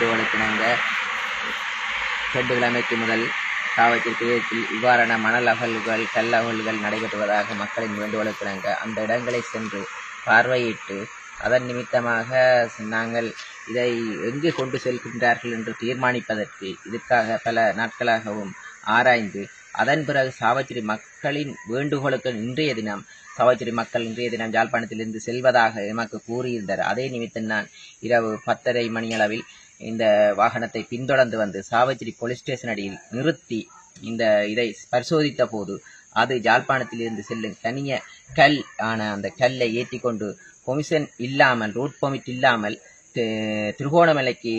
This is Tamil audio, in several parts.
வேண்டுகோளுக்கிணங்க ரெண்டு கிழமைக்கு முதல் சாவச்சேரி இடத்தில் இவ்வாறான மணல் அகழ்வுகள் கல் அகழ்வுகள் நடைபெறுவதாக மக்களின் வேண்டுகோளுக்கிணங்க அந்த இடங்களை சென்று பார்வையிட்டு அதன் நிமித்தமாக நாங்கள் இதை எங்கு கொண்டு செல்கின்றார்கள் என்று தீர்மானிப்பதற்கு இதற்காக பல நாட்களாகவும் ஆராய்ந்து அதன் பிறகு சாவச்சேரி மக்களின் வேண்டுகோளுக்கு இன்றைய தினம் சாவச்சேரி மக்கள் இன்றைய தினம் யாழ்ப்பாணத்திலிருந்து செல்வதாக எமக்கு கூறியிருந்தார். அதே நிமித்தம் நான் இரவு பத்தரை மணியளவில் இந்த வாகனத்தை பின்தொடர்ந்து வந்து சாவச்சேரி போலீஸ் ஸ்டேஷன் அடியில் நிறுத்தி இந்த இதை பரிசோதித்த போது அது யாழ்ப்பாணத்திலிருந்து செல்லும் தனிய கல் ஆன அந்த கல்லை ஏற்றிக்கொண்டு கொமிஷன் இல்லாமல் ரூட் பொமிட் இல்லாமல் திருகோணமலைக்கு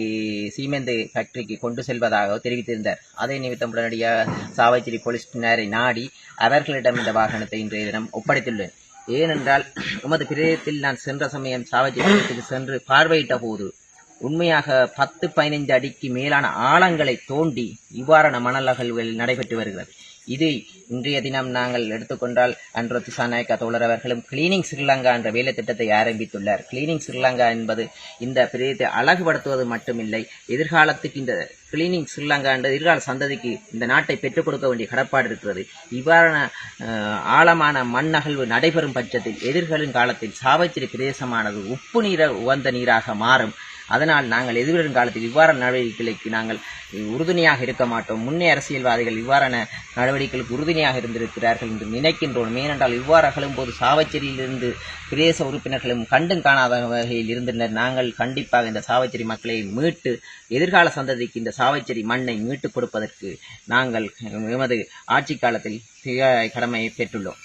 சீமெந்து ஃபேக்டரிக்கு கொண்டு செல்வதாக தெரிவித்திருந்தார். அதை நிமித்தம் உடனடியாக சாவச்சேரி போலீசினரை நாடி அவர்களிடம் இந்த வாகனத்தை இன்றைய தினம் ஒப்படைத்துள்ளேன். ஏனென்றால் உமது பிரதேசத்தில் நான் சென்ற சமயம் சாவச்சேரி சென்று பார்வையிட்ட போது உண்மையாக பத்து பதினைந்து அடிக்கு மேலான ஆழங்களை தோண்டி இவ்வாறான மணல் அகழ்வுகள் நடைபெற்று வருகிறது. இது இன்றைய தினம் நாங்கள் எடுத்துக்கொண்டால் அன்று திசாநாயக்கா தோழர் அவர்களும் கிளீனிங் ஸ்ரீலங்கா என்ற வேலை திட்டத்தை ஆரம்பித்துள்ளார். கிளீனிங் ஸ்ரீலங்கா என்பது இந்த பிரதேசத்தை அழகுபடுத்துவது மட்டுமில்லை எதிர்காலத்துக்கு இந்த கிளீனிங் ஸ்ரீலங்கா என்ற எதிர்கால சந்ததிக்கு இந்த நாட்டை பெற்றுக் கொடுக்க வேண்டிய கடப்பாடு இருக்கிறது. இவ்வாறான ஆழமான மண் அகழ்வு நடைபெறும் பட்சத்தில் எதிர்களின் காலத்தில் சாவச்சேரி பிரதேசமானது உப்பு நீர உகந்த நீராக மாறும். அதனால் நாங்கள் எதிர்வரும் காலத்தில் இவ்வாறான நடவடிக்கைகளுக்கு நாங்கள் உறுதுணையாக இருக்க மாட்டோம். முன்னே அரசியல்வாதிகள் இவ்வாறான நடவடிக்கைகளுக்கு உறுதுணையாக இருந்திருக்கிறார்கள் என்று நினைக்கின்றோம். ஏனென்றால் இவ்வாறு அகழும்போது சாவச்சேரியிலிருந்து பிரதேச உறுப்பினர்களும் கண்டும் காணாத வகையில் இருந்தனர். நாங்கள் கண்டிப்பாக இந்த சாவச்சேரி மக்களை மீட்டு எதிர்கால சந்ததிக்கு இந்த சாவச்சேரி மண்ணை மீட்டுக் கொடுப்பதற்கு நாங்கள் எமது ஆட்சி காலத்தில் கடமையை பெற்றுள்ளோம்.